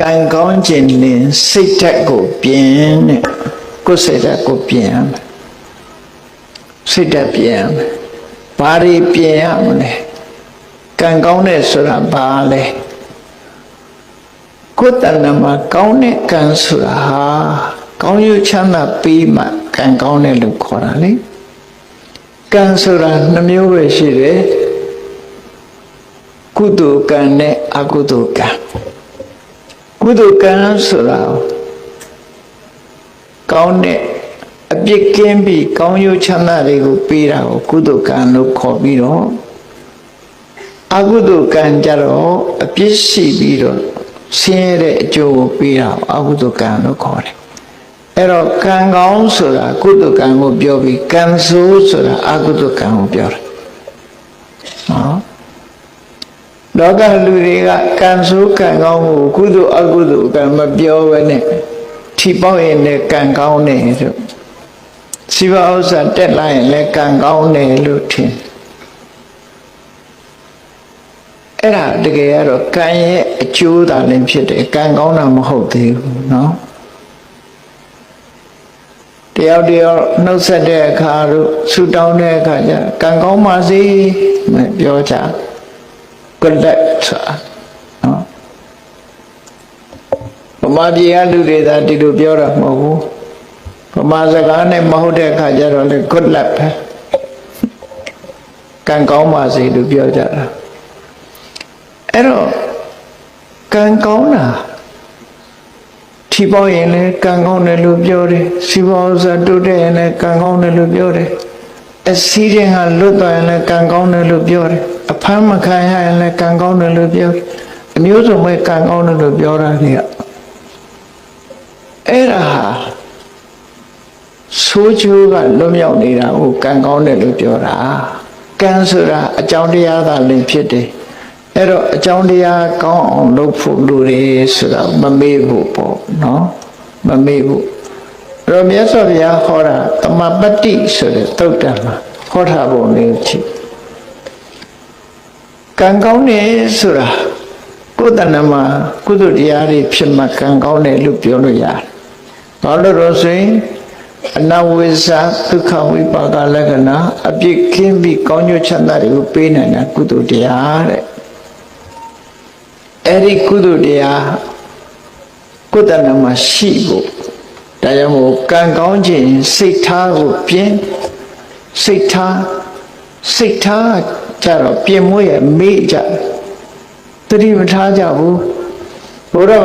ကံကောင်းခြင်းနဲ့စိတ်ဓာတ်ကိုပြင်တဲ့ကိုယ်စိတ်ဓာတ်ကိုပြင်ရမယ်စိတ်ဓာတ်ပြင်ရမယ်ဘာတွေပြင်ရမလဲကံကောင်းတဲ့ဆိုတာဘာလဲကိုယ်တဏ္ဍမှာကောင်းတဲ့ကံဆိုတာဟာကောင်းရုပ်ချမ်းသာပြီးမှကံကောင်းတယ်လို့ခေါ်တာလေကံဆိုတာနှမျိုးပဲရှိတယ်ကုသိုလ်ကံနဲ့အကုသိုလ်ကံ ကုသိုလ်ကံဆိုတာကောင်းတဲ့အပြစ်ကင်းပြီးကောင်းရုပ်ချမ်းသာတွေကိုပေးတာကိုကုသိုလ်ကံလို့ခေါ်ပြီးတော့အကုသိုလ်ကံကြတော့အပြစ်ရှိပြီးတော့ဆင်းရဲတဲ့အကျိုးကိုပေးတာကိုအကုသိုလ်ကံလို့ခေါ်တယ်အဲ့တော့ကံကောင်းဆိုတာကုသိုလ်ကံကိုပြောပြီးကံဆိုးဆိုတာအကုသိုလ်ကံကိုပြောတယ်နော် လောကလူတွေကကံဆိုးကံကောင်းကိုကုသိုလ်အကုသိုလ်ကံမပြောဘဲနဲ့ထိပေါက်ရင်လည်းကံကောင်းတယ်ဆိုစီဝဥစ္စာတက်လာရင်လည်းကံကောင်းတယ်လို့ထင်အဲ့ဒါတကယ်ကတော့ကံရဲ့အကျိုးသာလည်းဖြစ်တယ်ကံကောင်းတာမဟုတ်သေးဘူးเนาะတယောက်တယောက်နှုတ်ဆက်တဲ့အခါတို့ဆူတောင်းတဲ့အခါကျကံကောင်းပါစေမပြောကြ good luck ဆိုတာနော်ဗမာပြည်ကလူတွေသာဒီလိုပြောတာမဟုတ်ဘူးဗမာစကားနဲ့မဟုတ်တဲ့အခါကျတော့လေ good luck ပဲကံကောင်းပါစေလို့ပြောကြတာအဲ့တော့ကံကောင်းတာထီပေါရင်လည်းကံကောင်းတယ်လို့ပြောတယ်စီပေါဥစ္စာတိုးတက်ရင်လည်းကံကောင်းတယ်လို့ပြောတယ် အစီရင်ကလွတ်သွားရင်လည်းကံကောင်းတယ်လို့ပြောတယ်အဖမ်းမခံရရင်လည်းကံကောင်းတယ်လို့ပြောတယ်အမျိုးစုံပဲကံကောင်းတယ်လို့ပြောတာတွေကအဲ့ဒါဟာဆိုးချိုးကလွတ်မြောက်နေတာကိုကံကောင်းတယ်လို့ပြောတာကံဆိုတာအကြောင်းတရားသာလင်ဖြစ်တယ်အဲ့တော့အကြောင်းတရားကောင်းအောင်လုပ်ဖို့လူတွေဆိုတာမမေ့ဘူးပေါ့နော်မမေ့ဘူးအဲ့ တော့မြတ်စွာဘုရားဟောတာတမပတ္တိဆိုတဲ့သုတ်တံမှာဟောထားပုံလေးကြည့်ကံကောင်းတယ်ဆိုတာကိုယ်တဏ္ဍမှာကုသတရားတွေဖြစ်မှကံကောင်းတယ်လို့ပြောလို့ရတယ်။ဘာလို့လို့ဆိုရင်အနဝိဇ္ဇဒုက္ခဝိပါကလက္ခဏာအပြစ်ကင်းပြီးကောင်းကျိုးချမ်းသာတွေကိုပေးနိုင်တာကုသတရားတဲ့။အဲ့ဒီကုသတရားကိုယ်တဏ္ဍမှာရှိဖို့ ဒါကြောင့်မို့ကံကောင်းခြင်းစိတ်ထားကိုပြင်းစိတ်ထားစိတ်ထားကြတော့ပြင်မွေးရမေ့ကြတယ်တတိမထားကြဘူးဘုရား